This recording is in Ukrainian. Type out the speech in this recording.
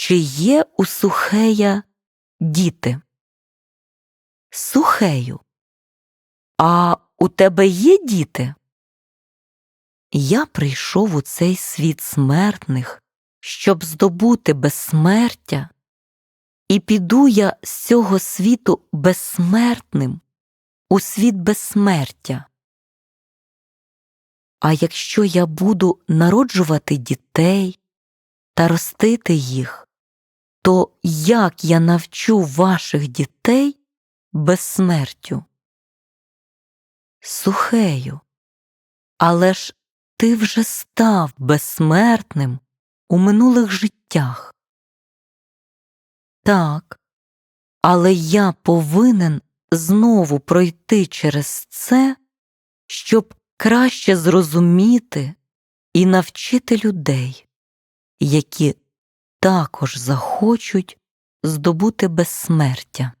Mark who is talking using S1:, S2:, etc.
S1: Чи є у Сухея діти? Сухею. А у тебе є діти? Я прийшов у цей світ смертних, щоб здобути безсмертя, і піду я з цього світу безсмертним у світ безсмертя. А якщо я буду народжувати дітей та ростити їх, то як я навчу ваших дітей безсмертю? Сухею, але ж ти вже став безсмертним у минулих життях. Так, але я повинен знову пройти через це, щоб краще зрозуміти і навчити людей, які також захочуть здобути безсмертя.